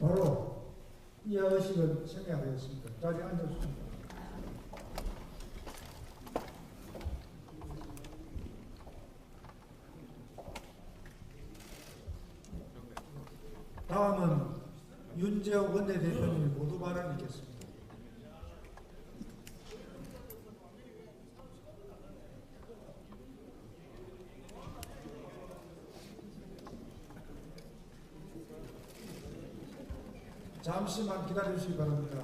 바로 이 의식을 생략하겠습니다. 자리에 앉아주십니다. 다음은 윤재호 원내대표님이 모두 발언 있겠습니다. 잠시만 기다려주시기 바랍니다.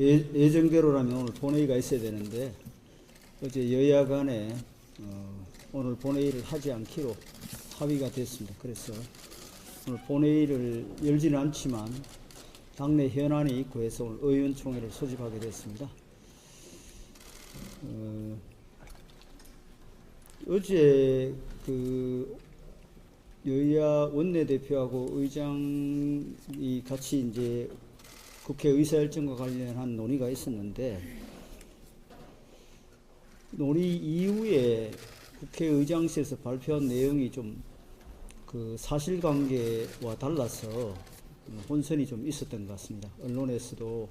예, 예정대로라면 오늘 본회의가 있어야 되는데 어제 여야 간에 어, 오늘 본회의를 하지 않기로 합의가 됐습니다. 그래서 오늘 본회의를 열지는 않지만 당내 현안이 있고 해서 오늘 의원총회를 소집하게 됐습니다. 어, 어제 그 여야 원내대표하고 의장이 같이 이제 국회 의사일정과 관련한 논의가 있었는데 논의 이후에 국회의장실에서 발표한 내용이 좀 그 사실관계와 달라서 혼선이 좀 있었던 것 같습니다. 언론에서도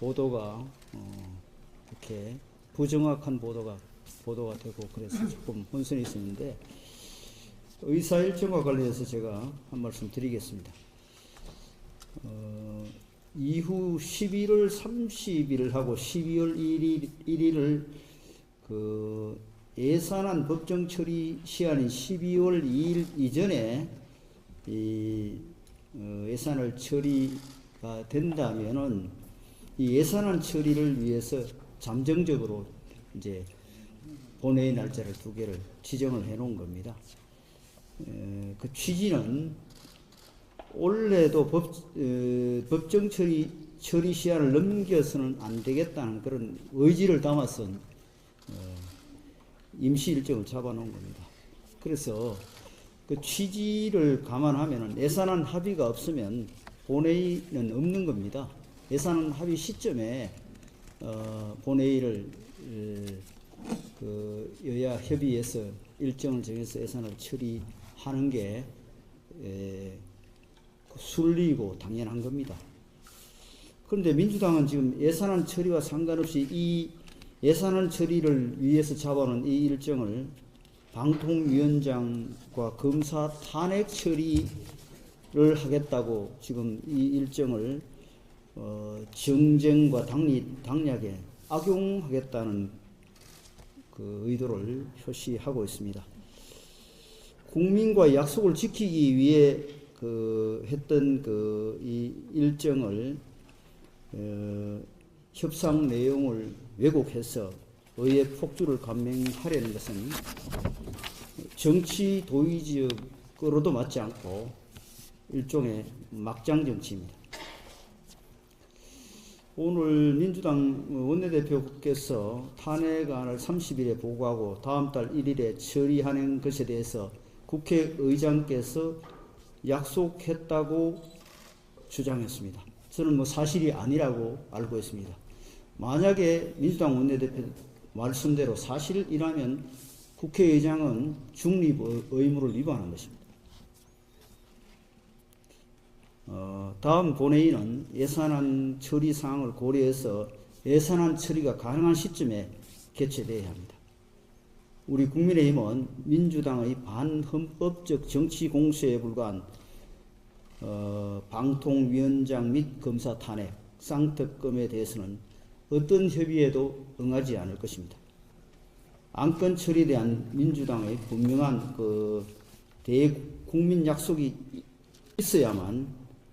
보도가 어 이렇게 부정확한 보도가 보도가 되고 그래서 조금 혼선이 있었는데 의사일정과 관련해서 제가 한 말씀 드리겠습니다. 어, 이후 11월 30일 하고 12월 1일, 1일을 그 예산안 법정 처리 시한인 12월 2일 이전에 이 어, 예산을 처리가 된다면은 이 예산안 처리를 위해서 잠정적으로 이제 본회의 날짜를 두 개를 지정을 해 놓은 겁니다. 에, 그 취지는 올해도 법, 어, 법정 처리, 처리 시한을 넘겨서는 안 되겠다는 그런 의지를 담아서 어, 임시 일정을 잡아놓은 겁니다. 그래서 그 취지를 감안하면 예산안 합의가 없으면 본회의는 없는 겁니다. 예산안 합의 시점에 어, 본회의를 어, 그 여야 협의해서 일정을 정해서 예산을 처리하는 게 에, 순리이고 당연한 겁니다. 그런데 민주당은 지금 예산안 처리와 상관없이 이 예산안 처리를 위해서 잡아놓은 이 일정을 방통위원장과 검사 탄핵 처리를 하겠다고 지금 이 일정을 어, 정쟁과 당리, 당략에 악용하겠다는 그 의도를 표시하고 있습니다. 국민과 약속을 지키기 위해 그 했던 그 이 일정을 어, 협상 내용을 왜곡해서 의회 폭주를 감행하려는 것은 정치 도의적으로도 맞지 않고 일종의 막장 정치입니다. 오늘 민주당 원내대표께서 탄핵안을 30일에 보고하고 다음 달 1일에 처리하는 것에 대해서 국회의장께서 약속했다고 주장했습니다. 저는 뭐 사실이 아니라고 알고 있습니다. 만약에 민주당 원내대표 말씀대로 사실이라면 국회의장은 중립 의무를 위반한 것입니다. 어, 다음 본회의는 예산안 처리 사항을 고려해서 예산안 처리가 가능한 시점에 개최되어야 합니다. 우리 국민의힘은 민주당의 반헌법적 정치 공세에 불과한 어, 방통위원장 및 검사 탄핵, 쌍특검에 대해서는 어떤 협의에도 응하지 않을 것입니다. 안건 처리에 대한 민주당의 분명한 그 대국민 약속이 있어야만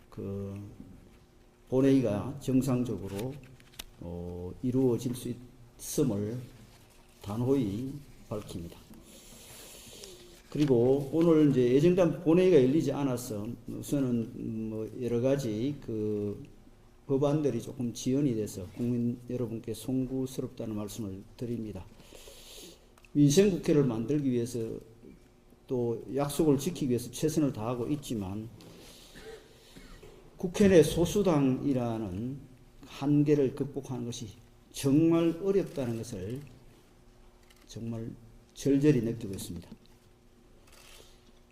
그 본회의가 정상적으로 어, 이루어질 수 있음을 단호히 밝힙니다. 그리고 오늘 이제 예정된 본회의가 열리지 않아서 우선은 뭐 여러 가지 그 법안들이 조금 지연이 돼서 국민 여러분께 송구스럽다는 말씀을 드립니다. 민생국회를 만들기 위해서 또 약속을 지키기 위해서 최선을 다하고 있지만 국회 내 소수당이라는 한계를 극복하는 것이 정말 어렵다는 것을 정말 절절히 느끼고 있습니다.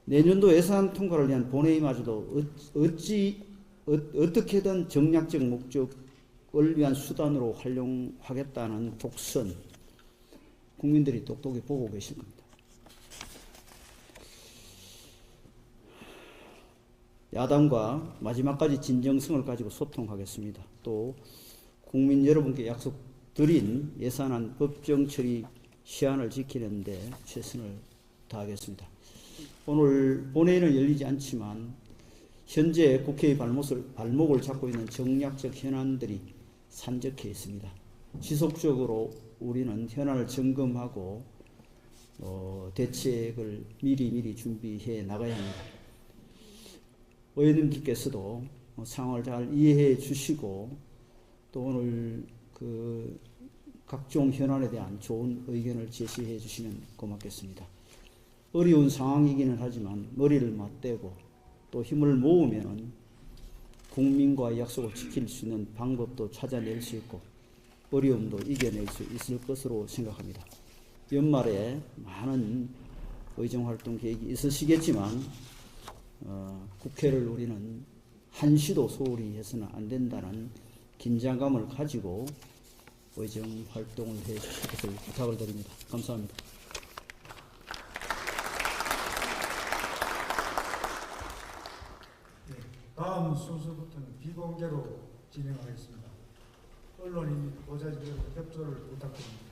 내년도 예산 통과를 위한 본회의마저도 어- 어찌 어, 어떻게든 정략적 목적을 위한 수단으로 활용하겠다는 독선 국민들이 똑똑히 보고 계실 겁니다. 야당과 마지막까지 진정성을 가지고 소통하겠습니다. 또 국민 여러분께 약속드린 예산안 법정 처리 시한을 지키는데 최선을 다하겠습니다. 오늘 본회의는 열리지 않지만 현재 국회의 발목을, 발목을 잡고 있는 정략적 현안들이 산적해 있습니다. 지속적으로 우리는 현안을 점검하고 어, 대책을 미리 미리 준비해 나가야 합니다. 의원님들께서도 어, 상황을 잘 이해해 주시고 또 오늘 그 각종 현안에 대한 좋은 의견을 제시해 주시면 고맙겠습니다. 어려운 상황이기는 하지만 머리를 맞대고 또 힘을 모으면 국민과의 약속을 지킬 수 있는 방법도 찾아낼 수 있고 어려움도 이겨낼 수 있을 것으로 생각합니다. 연말에 많은 의정활동 계획이 있으시겠지만 어, 국회를 우리는 한시도 소홀히 해서는 안 된다는 긴장감을 가지고 의정 활동을 해 주실 것을 부탁을 드립니다. 감사합니다. 다음 순서부터는 비공개로 진행하겠습니다. 언론인 보좌진들 협조를 부탁드립니다.